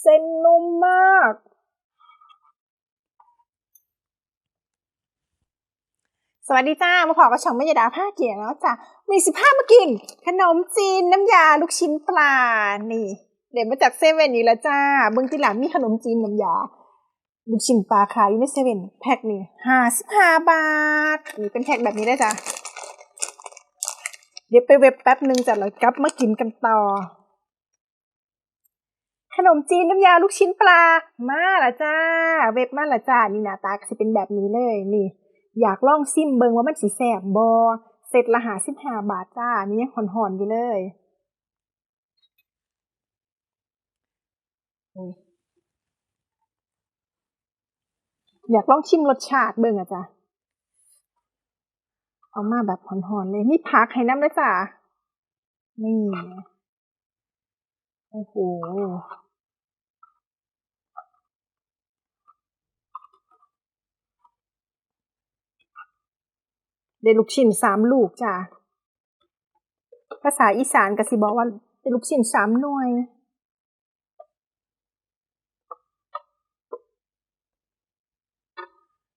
เส้นนุ่มมาก สวัสดีจ้า มาขอกับช่องมยดาผ้าเกียงแล้วจ้ะ มีสิผ้ามากิน ขนมจีน น้ำยาลูกชิ้นปลา นี่ เดี๋ยวมาจากเซเว่นอีกแล้วจ้า เบื้องที่หลังมีขนมจีนน้ำยา ลูกชิ้นปลาขายอยู่ในเซเว่นแพ็คนี่ห้าสิบห้าบาท นี่เป็นแพ็คแบบนี้ได้จ้ะ เดี๋ยวไปเว็บแป๊บหนึ่งจ้ะแล้วกลับมากินกันต่อ ขนมจีนน้ำยาลูกชิ้นปลา มาละจ้า เว็บมาละจ้า นี่หน้าตาก็สิเป็นแบบนี้เลยนี่ อยากล่องซิมเบิงว่ามันสิแสบบอเสร็จละหาสิบห้าบาทจ้า นี่ยังหอนๆอยู่เลยอยอยากลองชิมรสชาติเบิ่งอะจ้ะเอามาแบบหอนๆเลยนี่พักให้น้ำด้วยจ้ะนี่ โอ้โหได้ลูกชิ้นสามลูกจ้ะ ภาษาอีสานก็สิบอกว่าได้ลูกชิ้นสามหน่วย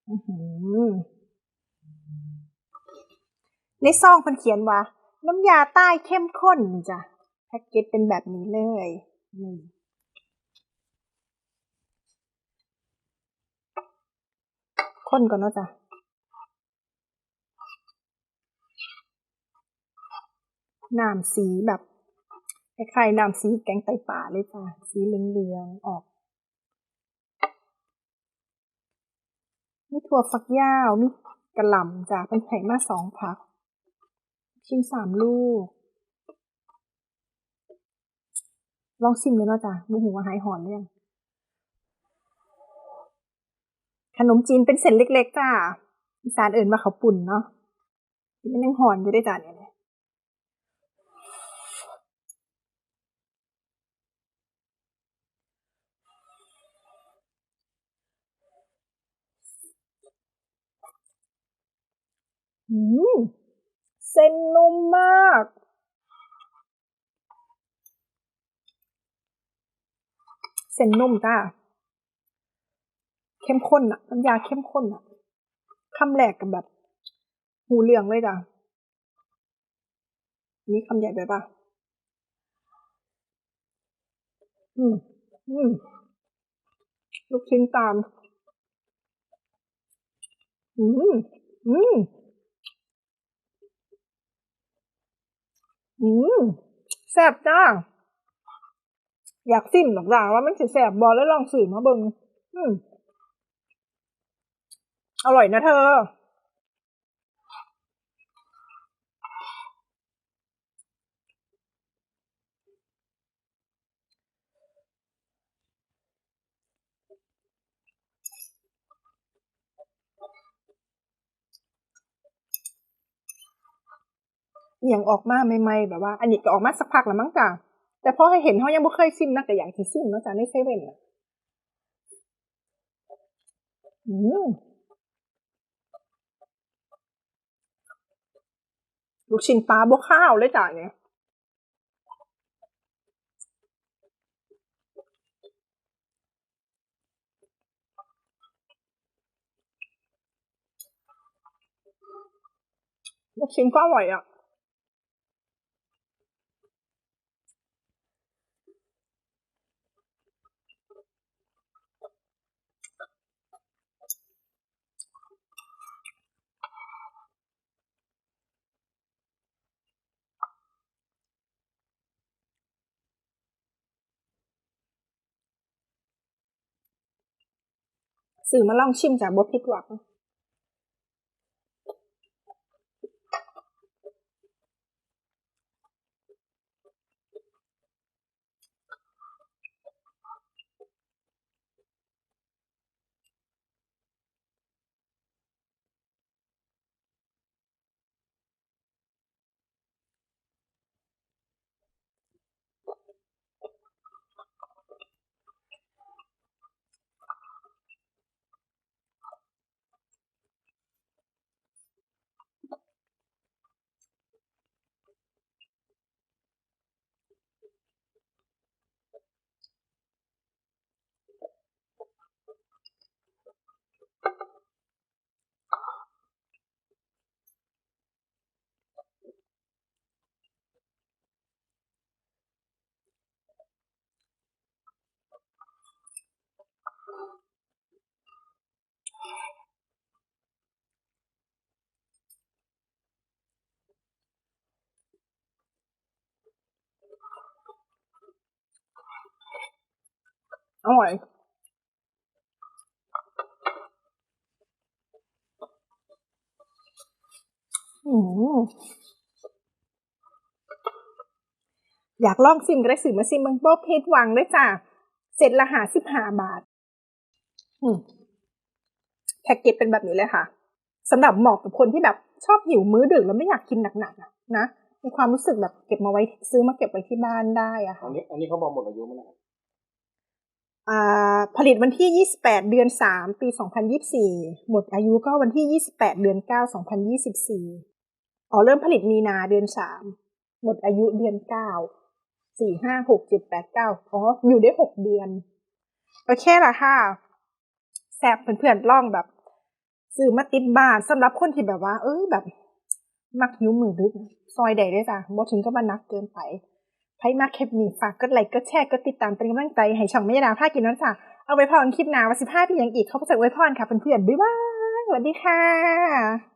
อื้อหือในซองเพิ่นเขียนว่า น้ำยาใต้เข้มข้นจ้ะ พ็กเกจเป็นแบบนี้เลยนี่ข้นก่อนเนาะจ้ะน้ำสีแบบคล้ายๆน้ำสีแกงไตป่าเลยจ้ะสีเหลืองๆออกมีถั่วฝักยาวมีกระหล่ำจ้ะเป็นไข่มาสองพัก ชิ้นสามลูก ลองชิมเลยเนาะจ้ะบูหูว่าหายหอนหรืองขนมจีนเป็นเส้นเล็ก ๆ จ้าอีสานเอิ่นว่าเขาปุ่นเนาะมันยังหอนอยู่ได้จ้ะเนี่ยอืมเส้นนุ่มมาก เส้นนุ่มจ้าเข้มข้นอะน้ำยาเข้มข้นอะคำแรกกับแบบหูเหลืองเลยจ้ะนนี้คำใหญ่ไปปะอืม อืม ลูกชิ้นตาม อืม อืม อืม แซ่บจ้า อยากซิมหรอกจ้าว่ามันสิแซ่บบอแล้วลองสื่อมาเบิงอืมอร่อยนะเธออหย่างออกมาใหม่ๆแบบว่า อันนี้ก็ออกมาสักพักแล้วมั้งจ้ะ แต่พอให้เห็นเขายังบ่เคยซิมนะแต่อย่ากสิซิมเนาะจ้ะในเซเว่นอะอืมลูกชิ้นปลาบ่ข้าวเลยจ้ะเนี่ยลูกชิ้นก็อร่อยอะ สื่อมาลองชิมจากบ่ผิดหวัง อร่อยอืมอยากลองซิมก็ได้สิมาซิมเมังโป๊เพชรวังด้วยจ้ะเสร็จละหาสิบห้าบาทแพ็กเกจเป็นแบบนี้เลยค่ะสำหรับเหมาะกับคนที่แบบชอบหิวมื้อดึกแล้วไม่อยากกินหนักๆอะนะมีความรู้สึกแบบเก็บมาไว้ซื้อมาเก็บไว้ที่บ้านได้อะค่ะนนี้อันนี้เขาบอกหมดอายุไหมนะครับอ่า ผลิตวันที่ 28 เดือน 3 ปี 2024 หมดอายุก็วันที่ 28 เดือน 9 2024 อ๋อ เริ่มผลิตมีนาเดือน 3 หมดอายุเดือน 9 4 5 6 7 8 9 อ๋อ อยู่ได้ 6 เดือน โอเคละค่ะแซบเพื่อนๆล่องแบบซื้อมาติดบ้านสำหรับคนที่แบบว่า เอ้ยแบบ มักหิวมือดึก ซอยใดได้จ้ะบ่ถึงก็มานักเกินไป ให้มาคปนี้ฝากกดไลค์กดแชร์กดติดตามเป็นกำลังใจให้ช่องไม่ยาดาผ้ากินน้ำจ้ะเอาไว้พรคลิปหน้าวันสิบห้าพี่ยังอีกเขาไปจากไว้พรค่ะเพื่อนๆบ๊ายบายสวัสดีค่ะ